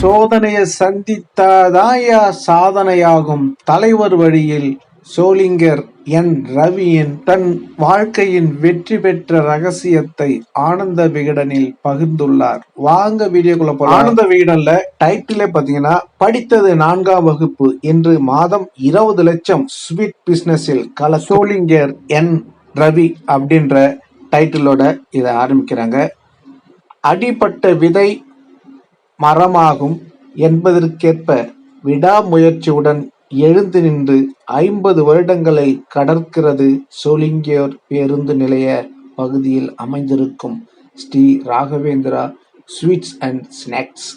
சோதனையை சந்தித்தாதாயா சாதனையாகும் தலைவர் வழியில். சோளிங்கர் என் ரவியின் தன் வாழ்க்கையின் வெற்றி பெற்ற ரகசியத்தை ஆனந்த விகடனில் பகிர்ந்துள்ளார். வாங்க வீடியோக்குள்ள போல ஆனந்த விகடன்ல டைட்டிலே பாத்தீங்கன்னா படித்தது நான்காம் வகுப்பு என்று மாதம் இருபது லட்சம் ஸ்வீட் பிசினஸில் கல சோளிங்கர் என் ரவி அப்படின்ற டைட்டிலோட இதை ஆரம்பிக்கிறாங்க. அடிப்பட்ட விதை மரமாகும் என்பதற்கேற்ப விடாமுயற்சியுடன் எழுந்து நின்று ஐம்பது வருடங்களை கடக்கிறது சோளிங்கர் பேருந்து நிலைய பகுதியில் அமைந்திருக்கும் Shri Raghavendra sweets and snacks.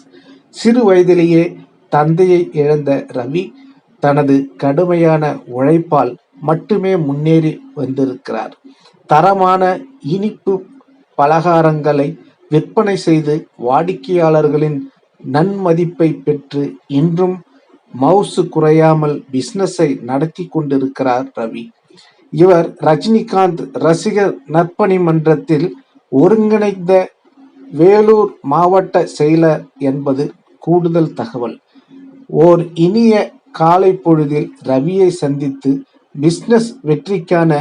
சிறு வயதிலேயே தந்தையை இழந்த ரவி தனது கடுமையான உழைப்பால் மட்டுமே முன்னேறி வந்திருக்கிறார். தரமான இனிப்பு பலகாரங்களை விற்பனை செய்து வாடிக்கையாளர்களின் நன்மதிப்பை பெற்று இன்றும் மவுசு குறையாமல் பிசினஸை நடத்தி கொண்டிருக்கிறார் ரவி. இவர் ரஜினிகாந்த் ரசிகர் நற்பணி மன்றத்தில் ஒருங்கிணைந்த வேலூர் மாவட்ட செயலர் என்பது கூடுதல் தகவல். ஓர் இனிய காலை பொழுதில் ரவியை சந்தித்து பிஸ்னஸ் வெற்றிக்கான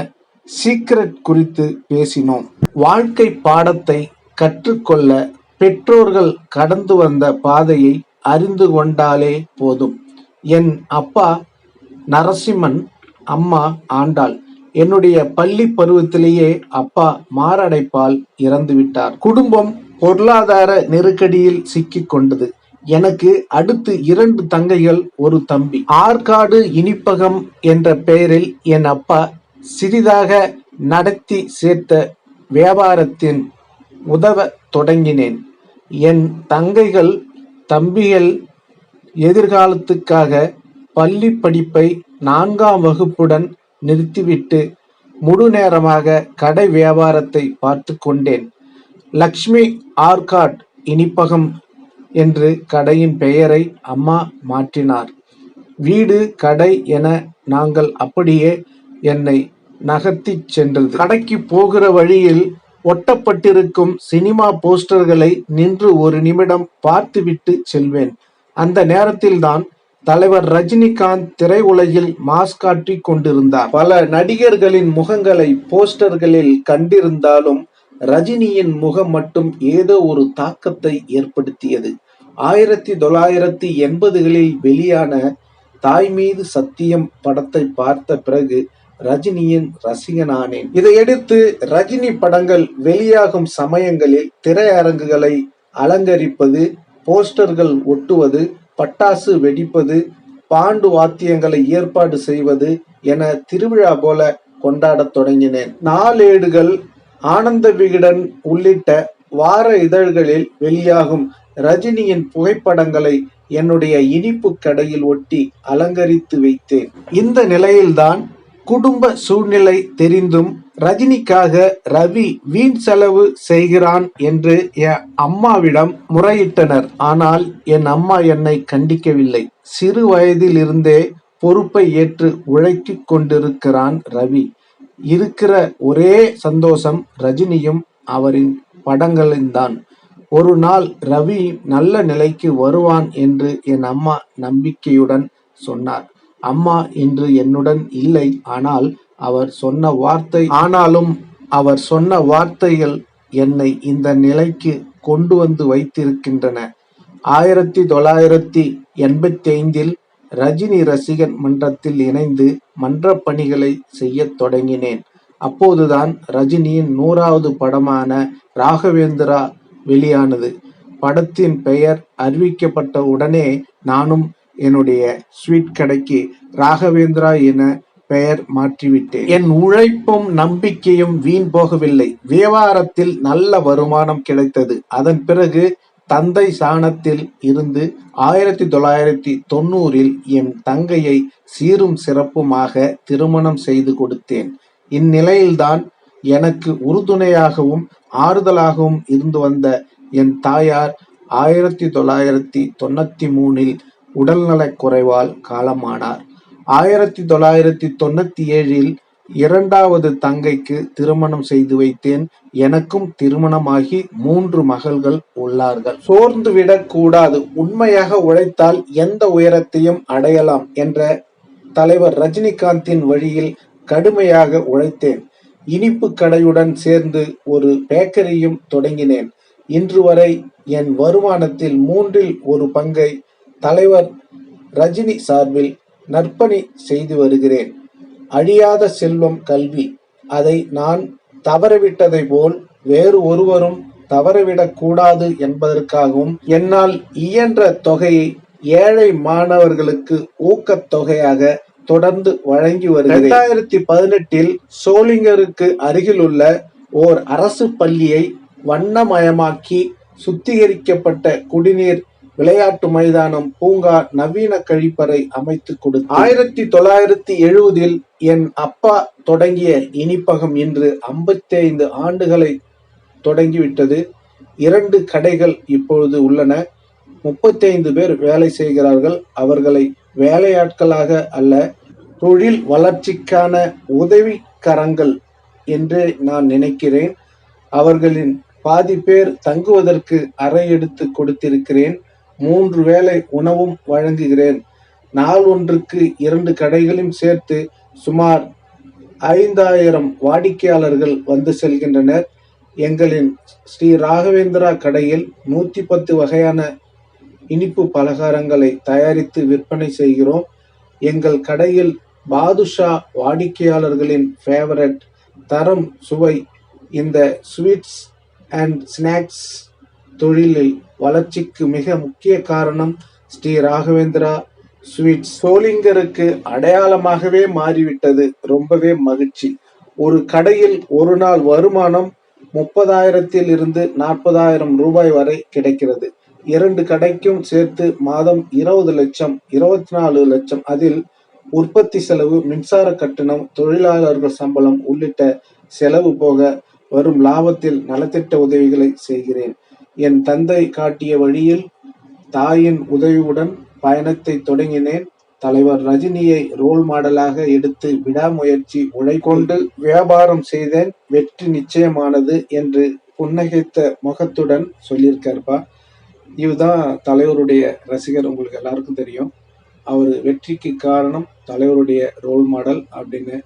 சீக்ரெட் குறித்து பேசினோம். வாழ்க்கை பாடத்தை கற்றுக்கொள்ள பெற்றோர்கள் கடந்து வந்த பாதையை அறிந்து கொண்டாலே போதும். என் அப்பா நரசிம்மன் அம்மா ஆண்டாள். என்னுடைய பள்ளி பருவத்திலேயே அப்பா மாரடைப்பால் இறந்துவிட்டார் குடும்பம் பொருளாதார நெருக்கடியில் சிக்கிக் கொண்டது. எனக்கு அடுத்து இரண்டு தங்கைகள் ஒரு தம்பி. ஆற்காடு இனிப்பகம் என்ற பெயரில் என் அப்பா சிறிதாக நடத்தி சேர்த்த வியாபாரத்தின் உதவ தொடங்கினேன். என் தங்கைகள் தம்பிகள் எதிர்காலத்துக்காக பள்ளி படிப்பை நான்காம் வகுப்புடன் நிறுத்திவிட்டு முழு நேரமாக கடை வியாபாரத்தை பார்த்து கொண்டேன். லக்ஷ்மி ஆர்காட் இனிப்பகம் என்று கடையின் பெயரை அம்மா மாற்றினார். வீடு கடை என நாங்கள் அப்படியே என்னை நகர்த்திச் சென்றது. கடைக்கு போகிற வழியில் ஒட்டப்பட்டிருக்கும் சினிமா போஸ்டர்களை நின்று ஒரு நிமிடம் பார்த்துவிட்டு செல்வேன். அந்த நேரத்தில்தான் தலைவர் ரஜினிகாந்த் திரையுலகில் மாஸ் காட்டி கொண்டிருந்தார். பல நடிகர்களின் முகங்களை போஸ்டர்களில் கண்டிருந்தாலும் ரஜினியின் முகம் மட்டும் ஏதோ ஒரு தாக்கத்தை ஏற்படுத்தியது. ஆயிரத்தி தொள்ளாயிரத்தி எண்பதுகளில் வெளியான தாய் மீது சத்தியம் படத்தை பார்த்த பிறகு ரஜினியின் ரசிகனானேன். இதையடுத்து ரஜினி படங்கள் வெளியாகும் சமயங்களில் திரையரங்குகளை அலங்கரிப்பது போஸ்டர்கள் ஒட்டுவது பட்டாசு வெடிப்பது பாண்டு வாத்தியங்களை ஏற்பாடு செய்வது என திருவிழா போல கொண்டாடத் தொடங்கினேன். நாளேடுகள் ஆனந்த விகடன் உள்ளிட்ட வார இதழ்களில் வெளியாகும் ரஜினியின் புகைப்படங்களை என்னுடைய இனிப்பு கடையில் ஒட்டி அலங்கரித்து வைத்தேன். இந்த நிலையில்தான் குடும்ப சூழ்நிலை தெரிந்தும் ரஜினிக்காக ரவி வீண் செலவு செய்கிறான் என்று என் அம்மாவிடம் முறையிட்டனர். ஆனால் என் அம்மா என்னை கண்டிக்கவில்லை. சிறு வயதிலிருந்தே பொறுப்பை ஏற்று உழைத்துக் கொண்டிருக்கிறான் ரவி. இருக்கிற ஒரே சந்தோஷம் ரஜினியும் அவரின் படங்களில்தான். ஒரு நாள் ரவி நல்ல நிலைக்கு வருவான் என்று என் அம்மா நம்பிக்கையுடன் சொன்னார். அம்மா இன்று என்னுடன் இல்லை ஆனால் அவர் சொன்ன வார்த்தை ஆனாலும் அவர் சொன்ன வார்த்தைகள் என்னை இந்த நிலைக்கு கொண்டு வந்து வைத்திருக்கின்றன. ஆயிரத்தி தொள்ளாயிரத்தி எண்பத்தி ஐந்தில் ரஜினி ரசிகன் மன்றத்தில் இணைந்து மன்ற பணிகளை செய்யத் தொடங்கினேன். அப்போதுதான் ரஜினியின் நூறாவது படமான ராகவேந்திரா வெளியானது. படத்தின் பெயர் அறிவிக்கப்பட்ட உடனே நானும் என்னுடைய ஸ்வீட் கடைக்கு ராகவேந்திரா என பெயர் மாற்றிவிட்டேன். என் உழைப்பும் நம்பிக்கையும் வீண் போகவில்லை. வியாபாரத்தில் நல்ல வருமானம் கிடைத்தது. அதன் பிறகு தந்தை சாணத்தில் இருந்து ஆயிரத்தி தொள்ளாயிரத்தி தொண்ணூறில் என் தங்கையை சீரும் சிறப்புமாக திருமணம் செய்து கொடுத்தேன். இந்நிலையில்தான் எனக்கு உறுதுணையாகவும் ஆறுதலாகவும் இருந்து வந்த என் தாயார் ஆயிரத்தி தொள்ளாயிரத்தி தொண்ணூத்தி மூணில் உடல்நலக் குறைவால் காலமானார். ஆயிரத்தி தொள்ளாயிரத்தி தொண்ணூத்தி ஏழில் இரண்டாவது தங்கைக்கு திருமணம் செய்து வைத்தேன். எனக்கும் திருமணமாகி மூன்று மகள்கள் உள்ளார்கள். சோர்ந்து விடக்கூடாது உண்மையாக உழைத்தால் எந்த உயரத்தையும் அடையலாம் என்ற தலைவர் ரஜினிகாந்தின் வழியில் கடுமையாக உழைத்தேன். இனிப்பு கடையுடன் சேர்ந்து ஒரு பேக்கரியும் தொடங்கினேன். இன்று வரை என் வருமானத்தில் மூன்றில் ஒரு பங்கை தலைவர் ரஜினி சார்பில் நற்பணி செய்து வருகிறேன். அழியாத செல்வம் கல்வி. அதை நான் தவறவிட்டதை போல் வேறு ஒருவரும் தவறவிடக் கூடாது என்பதற்காகவும் என்னால் இயன்ற தொகையை ஏழை மாணவர்களுக்கு ஊக்கத்தொகையாக தொடர்ந்து வழங்கி வருகிறது இரண்டாயிரத்தி பதினெட்டில் சோளிங்கருக்கு அருகிலுள்ள ஓர் அரசு பள்ளியை வண்ணமயமாக்கி சுத்திகரிக்கப்பட்ட குடிநீர் விளையாட்டு மைதானம் பூங்கா நவீன கழிப்பறை அமைத்து கொடுத்து ஆயிரத்தி தொள்ளாயிரத்தி எழுபதில் என் அப்பா தொடங்கிய இனிப்பகம் இன்று ஐம்பத்தி ஐந்து ஆண்டுகளை தொடங்கிவிட்டது. இரண்டு கடைகள் இப்பொழுது உள்ளன. முப்பத்தி ஐந்து பேர் வேலை செய்கிறார்கள். அவர்களை வேலையாட்களாக அல்ல தொழில் வளர்ச்சிக்கான உதவிக்கரங்கள் என்று நான் நினைக்கிறேன். அவர்களின் பாதி பேர் தங்குவதற்கு அறை எடுத்து கொடுத்திருக்கிறேன். மூன்று வேளை உணவும் வழங்குகிறேன். நாள் ஒன்றுக்கு இரண்டு கடைகளையும் சேர்த்து சுமார் ஐந்தாயிரம் வாடிக்கையாளர்கள் வந்து செல்கின்றனர். எங்களின் ஸ்ரீ ராகவேந்திரா கடையில் நூற்றி பத்து வகையான இனிப்பு பலகாரங்களை தயாரித்து விற்பனை செய்கிறோம். எங்கள் கடையில் பாதுஷா வாடிக்கையாளர்களின் ஃபேவரட் தரம் சுவை இந்த ஸ்வீட்ஸ் அண்ட் ஸ்நாக்ஸ் தொழிலில் வளர்ச்சிக்கு மிக முக்கிய காரணம் ஸ்ரீ ராகவேந்திரா ஸ்வீட்ஸ் சோளிங்கருக்கு அடையாளமாகவே மாறிவிட்டது. ரொம்பவே மகிழ்ச்சி. ஒரு கடையில் ஒரு நாள் வருமானம் முப்பதாயிரத்தில் இருந்து நாற்பதாயிரம் ரூபாய் வரை கிடைக்கிறது. இரண்டு கடைக்கும் சேர்த்து மாதம் இருபது லட்சம் இருபத்தி நாலு லட்சம் அதில் உற்பத்தி செலவு மின்சார கட்டணம் தொழிலாளர்கள் சம்பளம் உள்ளிட்ட செலவு போக வரும் லாபத்தில் நலத்திட்ட உதவிகளை செய்கிறேன். என் தந்தை காட்டிய வழியில் தாயின் உதவியுடன் பயணத்தை தொடங்கினேன். தலைவர் ரஜினியை ரோல் மாடலாக எடுத்து விடாமுயற்சி உழைக்கொண்டு வியாபாரம் செய்தேன். வெற்றி நிச்சயமானது என்று புன்னகைத்த முகத்துடன் சொல்லியிருக்காருப்பா இதுதான் தலைவருடைய ரசிகர் உங்களுக்கு எல்லாருக்கும் தெரியும். அவர் வெற்றிக்கு காரணம் தலைவருடைய ரோல் மாடல் அப்படின்னு.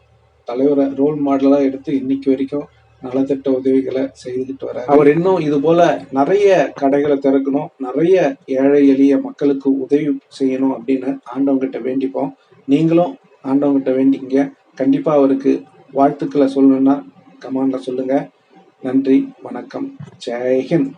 தலைவரை ரோல் மாடலாக எடுத்து இன்னைக்கு வரைக்கும் நலத்திட்ட உதவிகளை செய்துட்டு வர அவர் இன்னும் இது போல நிறைய கடைகளை திறக்கணும் நிறைய ஏழை எளிய மக்களுக்கு உதவி செய்யணும் அப்படின்னு ஆண்டவங்கிட்ட வேண்டிப்போம். நீங்களும் ஆண்டவங்கிட்ட வேண்டிங்க கண்டிப்பா அவருக்கு வாழ்த்துக்களை சொல்லணும்னா கமாண்ட்ல சொல்லுங்க. நன்றி வணக்கம். ஜெய்ஹிந்த்